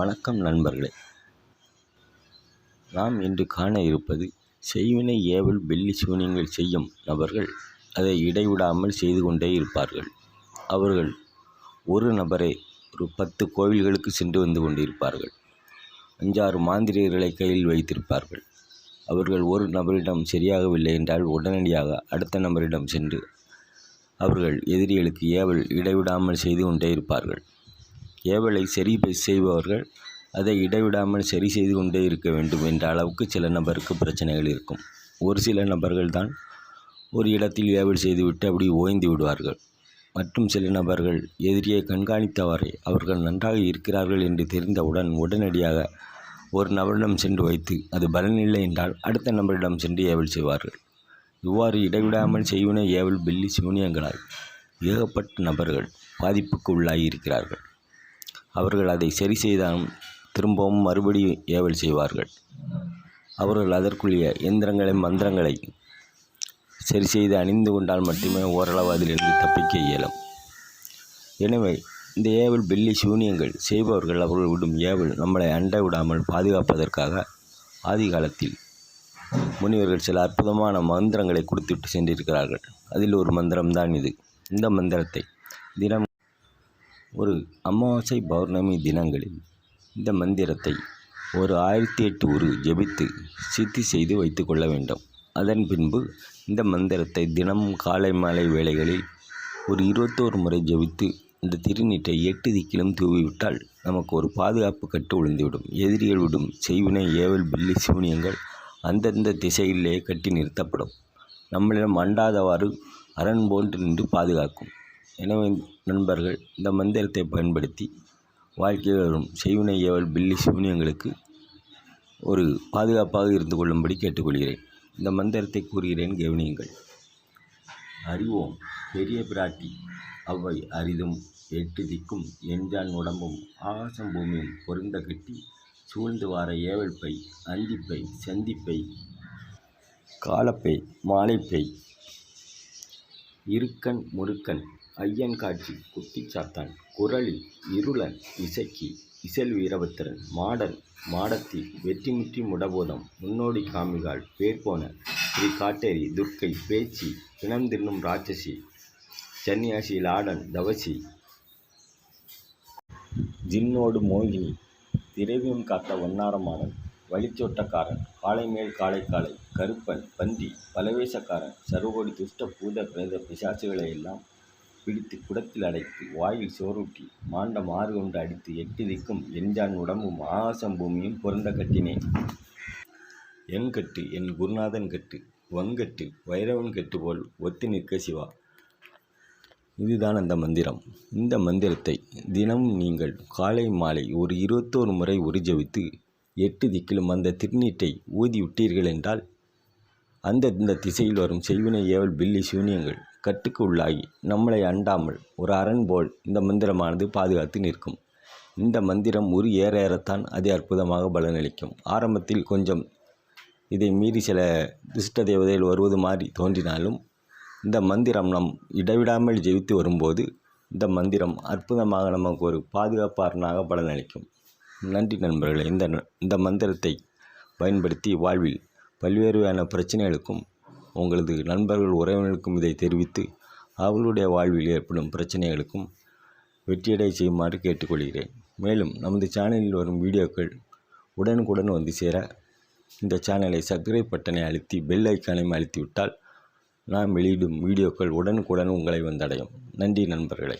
வணக்கம் நண்பர்களே. நாம் இன்று காண இருப்பது செய்வினை ஏவல் வெள்ளி சூனியங்கள் செய்யும் நபர்கள் அதை இடைவிடாமல் செய்து கொண்டே இருப்பார்கள். அவர்கள் ஒரு நபரே ஒரு பத்து கோவில்களுக்கு சென்று வந்து கொண்டிருப்பார்கள். அஞ்சாறு மாந்திரியர்களை கையில் வைத்திருப்பார்கள். அவர்கள் ஒரு நபரிடம் சரியாகவில்லை என்றால் உடனடியாக அடுத்த நபரிடம் சென்று அவர்கள் எதிரிகளுக்கு ஏவல் இடைவிடாமல் செய்து கொண்டே இருப்பார்கள். ஏவலை சரி செய்பவர்கள் அதை இடைவிடாமல் சரி செய்து கொண்டே இருக்க வேண்டும் என்ற அளவுக்கு சில நபருக்கு பிரச்சனைகள் இருக்கும். ஒரு சில நபர்கள் தான் ஒரு இடத்தில் ஏவல் செய்துவிட்டு அப்படி ஓய்ந்து விடுவார்கள். மற்றும் சில நபர்கள் எதிரியை கண்காணித்தவரை அவர்கள் நன்றாக இருக்கிறார்கள் என்று தெரிந்தவுடன் உடனடியாக ஒரு நபரிடம் சென்று வைத்து அது பலனில்லை என்றால் அடுத்த நபரிடம் சென்று ஏவல் செய்வார்கள். இவ்வாறு இடைவிடாமல் செய்வன ஏவல் பில்லி சிவனியங்களால் ஏகப்பட்ட நபர்கள் பாதிப்புக்கு உள்ளாகி இருக்கிறார்கள். அவர்கள் அதை சரி செய்தாலும் திரும்பவும் மறுபடியும் ஏவல் செய்வார்கள். அவர்கள் அதற்குரிய எந்திரங்களை மந்திரங்களை சரி செய்து அணிந்து கொண்டால் மட்டுமே ஓரளவு அதிலிருந்து தப்பிக்க இயலும். எனவே இந்த ஏவல் பில்லி சூனியங்கள் செய்பவர்கள் அவர்கள் விடும் ஏவல் நம்மளை அண்ட விடாமல் பாதுகாப்பதற்காக ஆதி காலத்தில் முனிவர்கள் சில அற்புதமான மந்திரங்களை கொடுத்துவிட்டு சென்றிருக்கிறார்கள். அதில் ஒரு மந்திரம்தான் இது. இந்த மந்திரத்தை தினம் ஒரு அமாவாசை பௌர்ணமி தினங்களில் இந்த மந்திரத்தை ஒரு ஆயிரத்தி எட்டு உரு ஜெபித்து சித்தி செய்து வைத்து கொள்ள வேண்டும். அதன் பின்பு இந்த மந்திரத்தை தினமும் காலை மாலை வேளைகளில் ஒரு இருபத்தோரு முறை ஜெபித்து இந்த திருநீட்டை எட்டு திக்கிலும் தூவிவிட்டால் நமக்கு ஒரு பாதுகாப்பு கட்டு விழுந்துவிடும் எதிரிகள் விடும் செய்வினை ஏவல் பில்லி சூனியங்கள் அந்தந்த திசையிலேயே கட்டி நிறுத்தப்படும். நம்மளிடம் அண்டாதவாறு அரண் போன்று நின்று பாதுகாக்கும். எனவே நண்பர்கள் இந்த மந்திரத்தை பயன்படுத்தி வாழ்க்கையில் வரும் செய்வினை ஏவல் பில்லி சிவனியங்களுக்கு ஒரு பாதுகாப்பாக இருந்து கொள்ளும்படி கேட்டுக்கொள்கிறேன். இந்த மந்திரத்தை கூறுகிறேன் கவனியுங்கள். அறிவோம் பெரிய பிராட்டி அவ்வை அரிதும் எட்டு திக்கும் எஞ்சான் உடம்பும் ஆகாசம் பூமியும் பொருந்த கட்டி சூழ்ந்து வார ஏவல் பை அந்திப்பை சந்திப்பை காலப்பை மாலைப்பை இருக்கன் முருக்கன் ஐயன் காட்சி குட்டிச்சாத்தான் குரளி இருளன் இசக்கி இசல் வீரபத்திரன் மாடன் மாடத்தி வெற்றிமுற்றி முடபோதம் முன்னோடி காமிகாள் பேர் போன ஸ்ரீ காட்டேரி துர்க்கை பேச்சி பிணம் தின்னும் ராட்சசி சன்னியாசி லாடன் தவசி. ஜின்னோடு மோகினி திரவியம் காத்த வண்ணாரமாறன் வழிச்சோட்டக்காரன் காளை மேல் காளை காளை கருப்பன் பந்தி பலவேசக்காரன் சர்வகோடி துஷ்ட பூத பிரேத பிசாசுகளை எல்லாம் பிடித்து குடத்தில் அடைத்து வாயில் சோறுட்டி மாண்டம் ஆறு கொண்டு அடித்து எட்டு திக்கும் எஞ்சான் உடம்பும் ஆகாசம் பூமியும் பொருந்த கட்டினேன் என் கட்டு என் குருநாதன் கட்டு வங்கட்டு வைரவன் கட்டு போல் ஒத்து நிற்க சிவா. இதுதான் அந்த மந்திரம். இந்த மந்திரத்தை தினமும் நீங்கள் காலை மாலை ஒரு இருபத்தோரு முறை உறிஜவித்து எட்டு திக்கிலும் அந்த திருநீட்டை ஊதி விட்டீர்கள் என்றால் அந்தந்த திசையில் வரும் செய்வினை ஏவல் பில்லி சூனியங்கள் கட்டுக்கு உள்ளாகி நம்மளை அண்டாமல் ஒரு அரண் போல் இந்த மந்திரமானது பாதுகாத்து நிற்கும். இந்த மந்திரம் ஒரு ஏற ஏறத்தான் அது அற்புதமாக பலனளிக்கும். ஆரம்பத்தில் கொஞ்சம் இதை மீறி சில துஷ்ட தேவதைகள் வருவது மாதிரி தோன்றினாலும் இந்த மந்திரம் நம் இடைவிடாமல் ஜெயித்து வரும்போது இந்த மந்திரம் அற்புதமாக நமக்கு ஒரு பாதுகாப்பாரனாக பலனளிக்கும். நன்றி நண்பர்களே. இந்த இந்த மந்திரத்தை பயன்படுத்தி வாழ்வில் பல்வேறுவையான பிரச்சனைகளுக்கும் உங்களது நண்பர்கள் உறவினர்களுக்கும் இதை தெரிவித்து அவர்களுடைய வாழ்வில் ஏற்படும் பிரச்சனைகளுக்கும் வெற்றியடை செய்யுமாறு கேட்டுக்கொள்கிறேன். மேலும் நமது சேனலில் வரும் வீடியோக்கள் உடனுக்குடன் வந்து சேர இந்த சேனலை சப்ஸ்கிரைப் பட்டனை அழுத்தி பெல் ஐக்கானையும் அழுத்திவிட்டால் நாம் வெளியிடும் வீடியோக்கள் உடனுக்குடன் உங்களை வந்தடையும். நன்றி நண்பர்களே.